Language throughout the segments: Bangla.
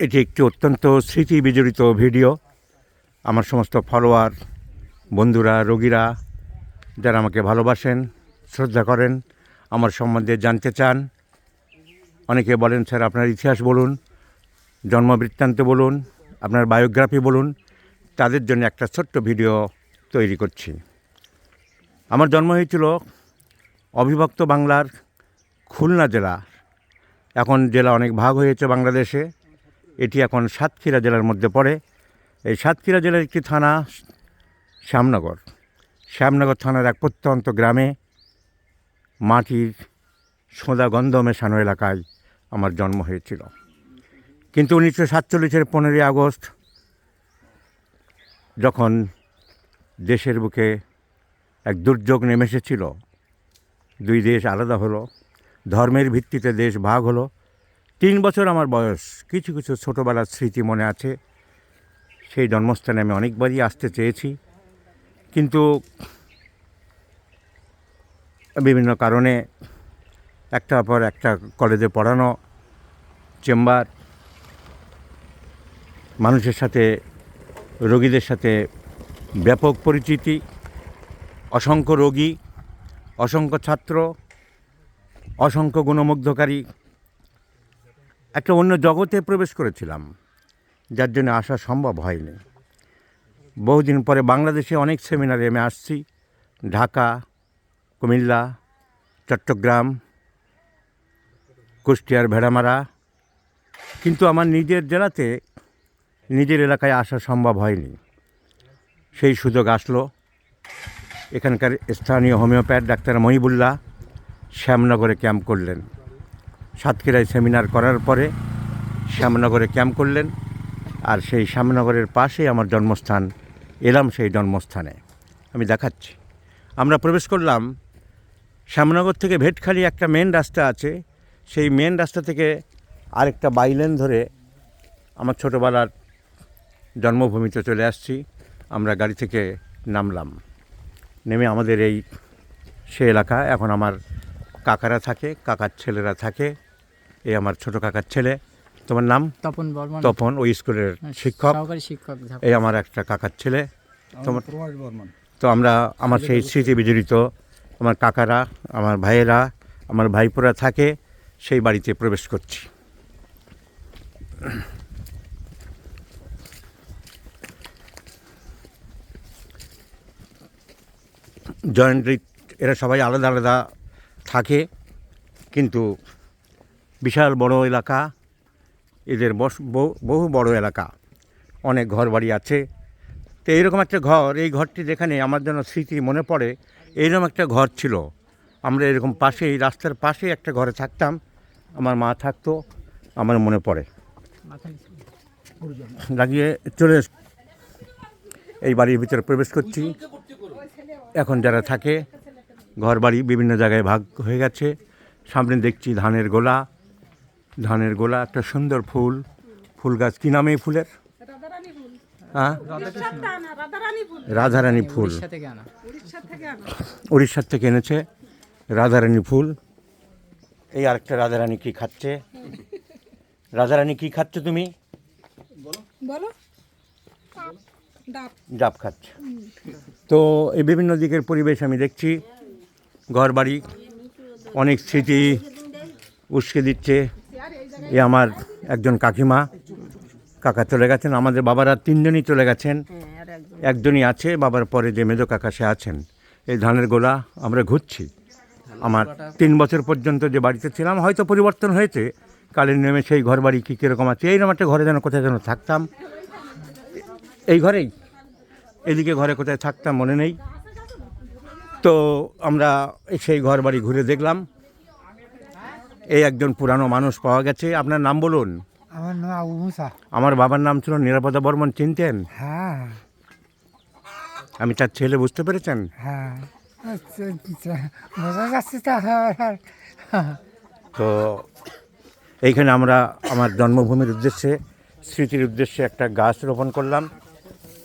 এটি একটি অত্যন্ত স্মৃতি বিজড়িত ভিডিও। আমার সমস্ত ফলোয়ার, বন্ধুরা, রোগীরা, যারা আমাকে ভালোবাসেন, শ্রদ্ধা করেন, আমার সম্বন্ধে জানতে চান, অনেকে বলেন, স্যার, আপনার ইতিহাস বলুন, জন্মবৃত্তান্ত বলুন, আপনার বায়োগ্রাফি বলুন। তাদের জন্য একটা ছোট্ট ভিডিও তৈরি করছি। আমার জন্ম হয়েছিল অবিভক্ত বাংলার খুলনা জেলা। এখন জেলা অনেক ভাগ হয়েছে বাংলাদেশে। এটি এখন সাতক্ষীরা জেলার মধ্যে পড়ে। এই সাতক্ষীরা জেলার একটি থানা, শ্যামনগর। শ্যামনগর থানার এক প্রত্যন্ত গ্রামে মাটির সোঁদা গন্ধ মেশানো এলাকায় আমার জন্ম হয়েছিল। কিন্তু উনিশশো সাতচল্লিশের পনেরোই আগস্ট, যখন দেশের বুকে এক দুর্যোগ নেমে এসেছিল, দুই দেশ আলাদা হলো, ধর্মের ভিত্তিতে দেশ ভাগ হলো তিন বছর আমার বয়স। কিছু কিছু ছোটোবেলার স্মৃতি মনে আছে। সেই জন্মস্থানে আমি অনেকবারই আসতে চেয়েছি। কিন্তু বিভিন্ন কারণে একটা পর একটা কলেজে পড়ানো, চেম্বার, মানুষের সাথে, রোগীদের সাথে ব্যাপক পরিচিতি, অসংখ্য রোগী, অসংখ্য ছাত্র, অসংখ্য গুণমুগ্ধকারী একটা অন্য জগতে প্রবেশ করেছিলাম, যার জন্য আসা সম্ভব হয়নি। বহুদিন পরে বাংলাদেশে অনেক সেমিনারে আমি আসছি। ঢাকা, কুমিল্লা, চট্টগ্রাম, কুষ্টিয়ার ভেড়ামারা। কিন্তু আমার নিজের জেলাতে, নিজের এলাকায় আসা সম্ভব হয়নি। সেই সুযোগ আসলো। এখানকার স্থানীয় হোমিওপ্যাথ ডাক্তার মহিবুল্লাহ শ্যামনগরে ক্যাম্প করলেন। সাতক্ষীরায় সেমিনার করার পরে শ্যামনগরে ক্যাম্প করলেন আর সেই শ্যামনগরের পাশেই আমার জন্মস্থান, এলাম সেই জন্মস্থানে। আমি দেখাচ্ছি। আমরা প্রবেশ করলাম, শ্যামনগর থেকে ভেটখালি একটা মেন রাস্তা আছে, সেই মেন রাস্তা থেকে আরেকটা বাইলেন ধরে আমার ছোটোবেলার জন্মভূমিতে চলে আসছি। আমরা গাড়ি থেকে নামলাম। নেমে আমাদের এই সে এলাকা, এখন আমার কাকারা থাকে, কাকার ছেলেরা থাকে। এই আমার ছোট কাকার ছেলে। তোমার নাম? তপন বর্মন। তপন ওই স্কুলের শিক্ষক। শিক্ষক এই আমার একটা কাকার ছেলে। তোমার বর্মন। তো আমরা আমার সেই স্মৃতি বিজড়িত। আমার কাকারা আমার ভাইয়েরা আমার ভাইপোরা থাকে সেই বাড়িতে প্রবেশ করছি। জয়েন্ট এরা সবাই আলাদা আলাদা থাকে কিন্তু বিশাল বড় এলাকা। এদের বহু- বড় এলাকা। অনেক ঘর বাড়ি আছে। তো এইরকম একটা ঘর, এই ঘরটি যেখানে আমার যেন স্মৃতি মনে পড়ে, এইরকম একটা ঘর ছিল। আমরা এরকম পাশেই রাস্তার পাশেই একটা ঘরে থাকতাম। আমার মা থাকতো, আমার মনে পড়ে। লাগিয়ে চলে এই বাড়ির ভিতরে প্রবেশ করছি। এখন যারা থাকে ঘর বাড়ি বিভিন্ন জায়গায় ভাগ হয়ে গেছে। সামনে দেখছি ধানের গোলা। ধানের গোলা একটা সুন্দর ফুল। ফুল গাছ কী নামে এই ফুলের? রাধারানী ফুল। হ্যাঁ? রাধারানী ফুল। আনা। উড়িষ্যার থেকে এনেছে রাধারানী ফুল। এই আরেকটা রাধারানী কি খাচ্ছে? রাধারানী কি খাচ্ছে তুমি? বলো। ডাব। ডাব খাচ্ছে। তো এই বিভিন্ন দিকের পরিবেশ আমি দেখছি। ঘর বাড়ি অনেক স্মৃতি উস্কে দিচ্ছে। এ আমার একজন কাকিমা, কাকা চলে গেছেন। আমাদের বাবারা তিনজনই চলে গেছেন। একজনই আছে, বাবার পরে যে মেজো কাকা সে আছেন। এই ধানের গোলা আমরা ঘুরছি। আমার তিন বছর পর্যন্ত যে বাড়িতে ছিলাম, হয়তো পরিবর্তন হয়েছে। কালের নেমে সেই ঘর বাড়ি কী কীরকম আছে এইরকম একটা ঘরে যেন কোথায় যেন থাকতাম। এই ঘরেই। এদিকে ঘরে কোথায় থাকতাম মনে নেই। তো আমরা সেই ঘর বাড়ি ঘুরে দেখলাম। এই একজন পুরানো মানুষ পাওয়া গেছে। আপনার নাম বলুন। আমার নাম আবু মুসা। আমার বাবার নাম ছিল নিরাপদা বর্মন চিনতেন? হ্যাঁ। আমি তার ছেলে বুঝতে পেরেছেন? হ্যাঁ। আচ্ছা, আচ্ছা। বোঝা যাচ্ছে তো তো এইখানে আমরা আমার জন্মভূমির উদ্দেশ্যে স্মৃতির উদ্দেশ্যে একটা গাছ রোপণ করলাম।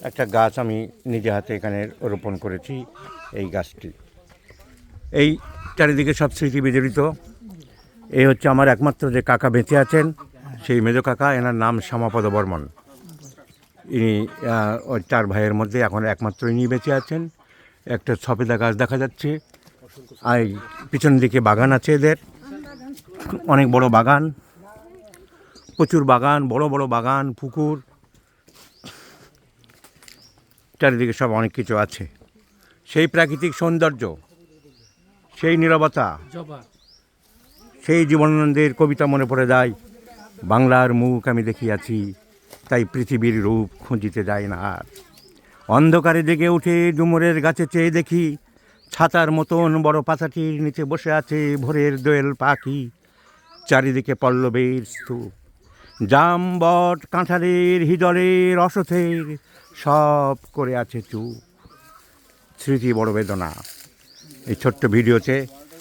একটা গাছ আমি নিজে হাতে এখানে রোপণ করেছি এই গাছটি। এই চারিদিকে সব স্মৃতি বিজড়িত। এই হচ্ছে আমার একমাত্র যে কাকা বেঁচে আছেন, সেই মেজ কাকা, এনার নাম শ্যামাপদ বর্মন। ইনি ওই চার ভাইয়ের মধ্যে এখন একমাত্র ইনি বেঁচে আছেন। একটা ছপেদা গাছ দেখা যাচ্ছে। আর পিছন দিকে বাগান আছে এদের। অনেক বড় বাগান। প্রচুর বাগান, বড় বড় বাগান, পুকুর। চারিদিকে সব অনেক কিছু আছে। সেই প্রাকৃতিক সৌন্দর্য, সেই নীরবতা সেই জীবনানন্দের কবিতা মনে পড়ে যায়, বাংলার মুখ আমি দেখিয়াছি, তাই পৃথিবীর রূপ খুঁজিতে যায় না আর। অন্ধকারে জেগে উঠে ডুমুরের গাছে চেয়ে দেখি, ছাতার মতন বড় পাতাটির নিচে বসে আছে ভোরের দোয়েল পাখি, চারিদিকে পল্লবের স্তূপ। জাম বট কাঁঠালের হিদলের অসথের সব করে আছে চুপ। স্মৃতি বড় বেদনা। এই ছোট্ট ভিডিওতে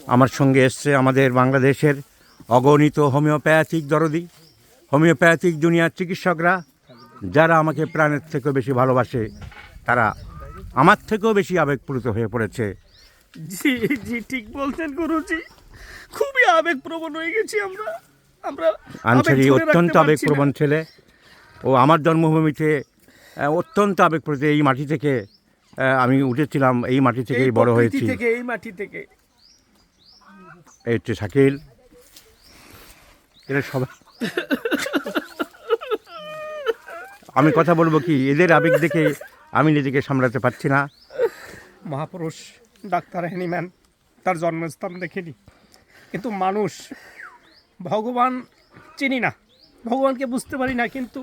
আমার সঙ্গে এসছে আমাদের বাংলাদেশের অগণিত হোমিওপ্যাথিক দরদি হোমিওপ্যাথিক দুনিয়ার চিকিৎসকরা যারা আমাকে প্রাণের থেকেও বেশি ভালোবাসে তারা আমার থেকেও বেশি আবেগপ্লুত হয়ে পড়েছে। জি জি ঠিক বলছেন গুরুজি। খুবই আবেগপ্রবণ হয়ে গেছি আমরা। আমরা আনসারি অত্যন্ত আবেগপ্রবণ ছেলে। ও আমার জন্মভূমিতে অত্যন্ত আবেগপ্রবণ এই মাটি থেকে আমি উঠেছিলাম এই মাটি থেকেই বড় হয়েছি। এই মাটি থেকে। এই হচ্ছে শাকিল। এরা সবাই আমি কথা বলব কি? এদের আবেগ দেখে আমি নিজেকে সামলাতে পারছি না। মহাপুরুষ ডাক্তার হ্যানিম্যান তার জন্মস্থান দেখেনি। কিন্তু মানুষ ভগবান চিনি না। ভগবানকে বুঝতে পারি না কিন্তু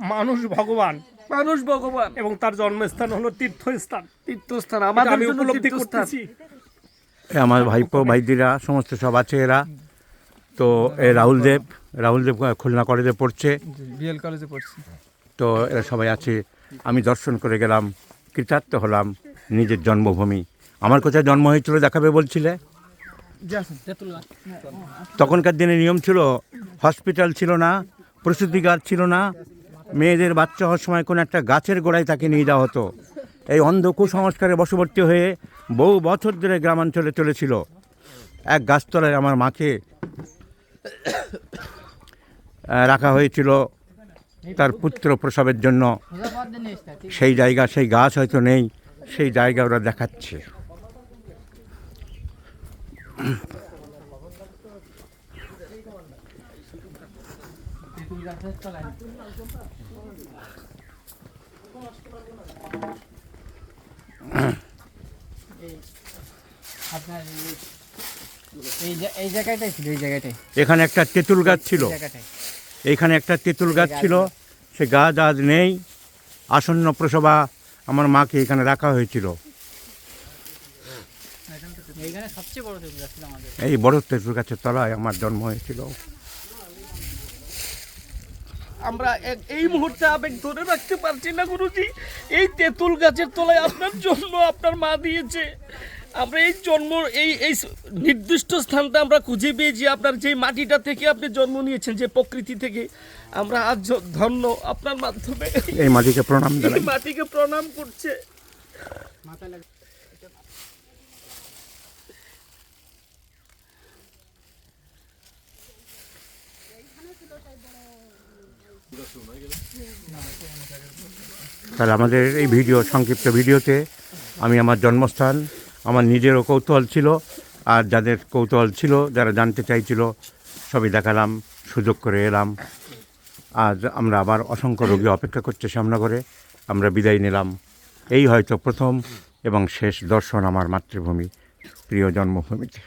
মানুষ ভগবান। মানুষ ভগবান। এবং তার জন্মস্থান হলো তীর্থস্থান। তীর্থস্থান আমাদের আমি উপলব্ধি করতেছি। আমার ভাইপো ভাইদিরা সমস্ত সব আছে এরা। তো এ রাহুল দেব রাহুল দেব খুলনা কলেজে পড়ছে। বিএল কলেজে পড়ছি। তো এরা সবাই আছে। আমি দর্শন করে গেলাম কৃতার্থ হলাম নিজের জন্মভূমি। আমার কোথায় জন্ম হয়েছিল দেখাবে বলছিলে? তখনকার দিনে নিয়ম ছিল হসপিটাল ছিল না প্রসূতিগার ছিল না মেয়েদের বাচ্চা হওয়ার সময় কোনো একটা গাছের গোড়ায় তাকে নিয়ে যাওয়া হতো। এই অন্ধ কুসংস্কারে বশবর্তী হয়ে বহু বছর ধরে গ্রামাঞ্চলে চলেছিল। এক গাছতলায় আমার মাকে রাখা হয়েছিল তার পুত্র প্রসবের জন্য। সেই জায়গা, সেই গাছ হয়তো নেই, সেই জায়গা ওরা দেখাচ্ছে। আপনার এই- এই জা- এই জায়গাটাই ছিল এই জায়গাটাই। এখানে একটা তেঁতুল গাছ ছিল। এইখানে একটা তেঁতুল গাছ ছিল। সে গাছ আজ নেই। আসন্ন প্রসবা আমার মাকে এখানে রাখা হয়েছিল। এই বড় তেঁতুল গাছের তলায় আমার জন্ম হয়েছিল। আমরা এক- এই মুহূর্তে আবেগ ধরে রাখতে পারছি না গুরুজি। এই তেঁতুল গাছের তলায় আপনার জন্ম আপনার মা দিয়েছে। আমরা এই জন্ম এই এই নির্দিষ্ট স্থানটা আমরা খুঁজে পেয়েছি আপনার যে মাটিটা থেকে আপনি জন্ম নিয়েছেন যে প্রকৃতি থেকে। আমরা আজ ধন্য আপনার মাধ্যমে এই মাটিকে প্রণাম এই মাটিকে প্রণাম করছে। মাথায় তাহলে আমাদের এই ভিডিও, সংক্ষিপ্ত ভিডিওতে আমি আমার জন্মস্থান, আমার নিজেরও কৌতূহল ছিল, আর যাদের কৌতূহল ছিল, যারা জানতে চাইছিল, সবই দেখালাম, সুযোগ করে এলাম। আজ আমরা আবার অসংখ্য রোগী অপেক্ষা করছে করে আমরা বিদায় নিলাম। এই হয়তো প্রথম এবং শেষ দর্শন আমার মাতৃভূমি, প্রিয় জন্মভূমিতে।